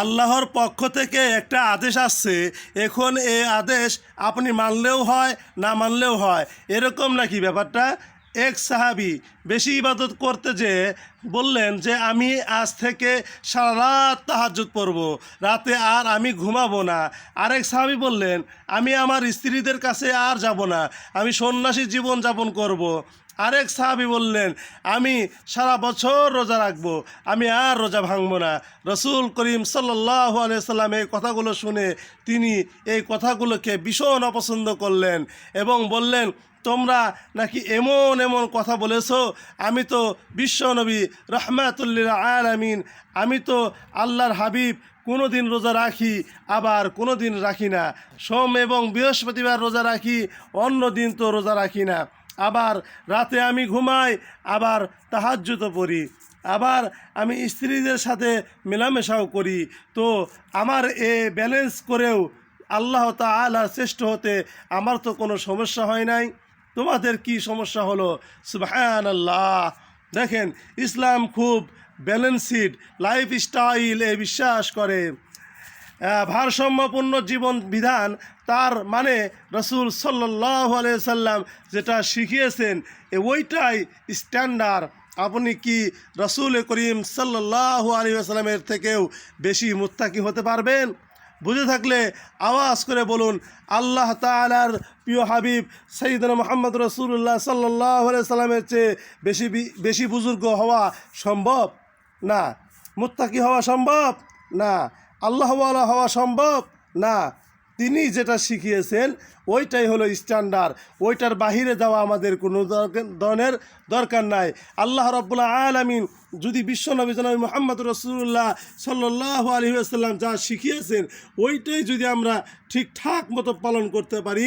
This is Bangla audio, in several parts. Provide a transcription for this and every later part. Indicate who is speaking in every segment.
Speaker 1: আল্লাহর পক্ষ থেকে একটা আদেশ আসছে, এখন এই আদেশ আপনি মানলেও হয়, না মানলেও হয়। এরকম নাকি ব্যাপারটা? এক সাহাবি বেশি ইবাদত করতে যে বললেন যে, আমি আজ থেকে সারা রাত তাহাজুদ পড়ব। রাতে আর আমি ঘুমাবো না। আরেক সাহাবি বললেন, আমি আমার স্ত্রীদের কাছে আর যাব না। আমি সন্ন্যাসী জীবন যাপন করব। আরেক সাহাবি বললেন, আমি সারা বছর রোজা রাখব। আমি আর রোজা ভাঙবো না। রসুল করিম সাল্লাহ সাল্লাম এই কথাগুলো শুনে তিনি এই কথাগুলোকে ভীষণ অপছন্দ করলেন এবং বললেন, তোমরা নাকি এমন এমন কথা বলেছ? আমি তো বিশ্বনবী রহমাতুল্লিল আলামিন। আমি তো আল্লাহর হাবিব কোনো দিন রোজা রাখি, আবার কোনো দিন রাখি না। সোম এবং বৃহস্পতিবার রোজা রাখি, অন্য দিন তো রোজা রাখি না। আবার রাতে আমি ঘুমাই, আবার তাহাজ্জুত পড়ি। আবার আমি স্ত্রীদের সাথে মেলামেশাও করি। তো আমার এ ব্যালেন্স করেও আল্লাহ তাআলা শ্রেষ্ঠ হতে আমার তো কোনো সমস্যা হয় নাই। তোমাদের কি সমস্যা হলো? সুবহান আল্লাহ দেখেন, ইসলাম খুব ব্যালেন্সিড লাইফ স্টাইল এ বিশ্বাস করে। ভারসাম্যপূর্ণ জীবন বিধান, তার মানে রসুল সাল্লাহ সাল্লাম যেটা শিখিয়েছেন ওইটাই স্ট্যান্ডার্ড আপনি কি রসুল করিম সাল্লাহ আলী আসাল্লামের থেকেও বেশি মুত্তাকি হতে পারবেন? বুঝে থাকলে আওয়াজ করে বলুন, আল্লাহ তালার প্রিয় হাবিব সঈদান মোহাম্মদ রসুল্লাহ সাল্লাহ সাল্লামের চেয়ে বেশি বেশি বুজুর্গ হওয়া সম্ভব? না। মুত্তাকি হওয়া সম্ভব? না। আল্লাহওয়ালা হওয়া সম্ভব? না। তিনি যেটা শিখিয়েছেন ওইটাই হলো স্ট্যান্ডার্ড ওইটার বাহিরে যাওয়া আমাদের কোনো ধরনের দরকার নাই। আল্লাহ রব্বুল্লাহ আলমিন যদি বিশ্বনবী জনাবি মোহাম্মদ রসুল্লাহ সাল্লাহ আলী আসাল্লাম যা শিখিয়েছেন, ওইটাই যদি আমরা ঠিকঠাক মতো পালন করতে পারি,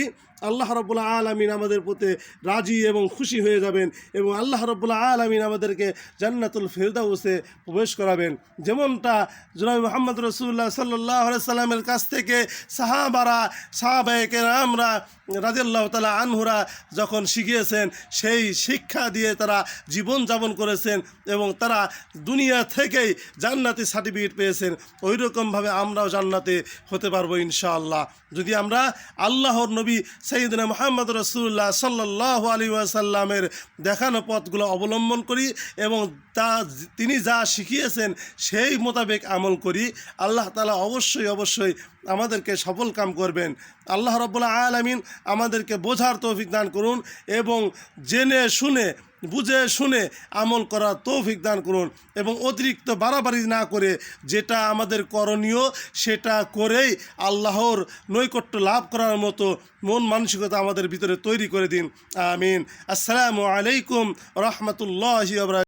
Speaker 1: আল্লাহ রব্বুল্লাহ আলমিন আমাদের প্রতি রাজি এবং খুশি হয়ে যাবেন এবং আল্লাহ রব্বুল্লাহ আলমিন আমাদেরকে জান্নাতুল ফেরদাউসে প্রবেশ করাবেন। যেমনটা জনাবি মোহাম্মদ রসুল্লাহ সাল্লাহ সাল্লামের কাছ থেকে সাহাবারা সাহাবায়কে আমরা রাজিয়াল্লাহ তালা আনহুরা যখন শিখিয়েছেন, সেই শিক্ষা দিয়ে তারা জীবন যাপন করেছেন এবং তারা দুনিয়া থেকেই জান্নাতি সার্টিফিকেট পেয়েছেন। ওই রকমভাবে আমরাও জান্নাতে হতে পারব ইনশাআল্লাহ। যদি আমরা আল্লাহর নবী সঈদিনা মোহাম্মদ রসুল্লাহ সাল্লাহ আলী ওয়াসাল্লামের দেখানো পথগুলো অবলম্বন করি এবং তা তিনি যা শিখিয়েছেন সেই মোতাবেক আমল করি, আল্লাহ তালা অবশ্যই অবশ্যই আমাদেরকে সফল কাম করবেন। আল্লাহ রব্বুল্লাহ আলমিন আমাদেরকে বোঝার তৌফিক দান করুন এবং জেনে শুনে, বুঝে শুনে আমল করার তৌফিক দান করুন এবং অতিরিক্ত বাড়াবাড়ি না করে যেটা আমাদের করণীয় সেটা করেই আল্লাহর নৈকট্য লাভ করার মতো মন মানসিকতা আমাদের ভিতরে তৈরি করে দিন। আমিন। আসসালামু আলাইকুম রহমতুল্লাহ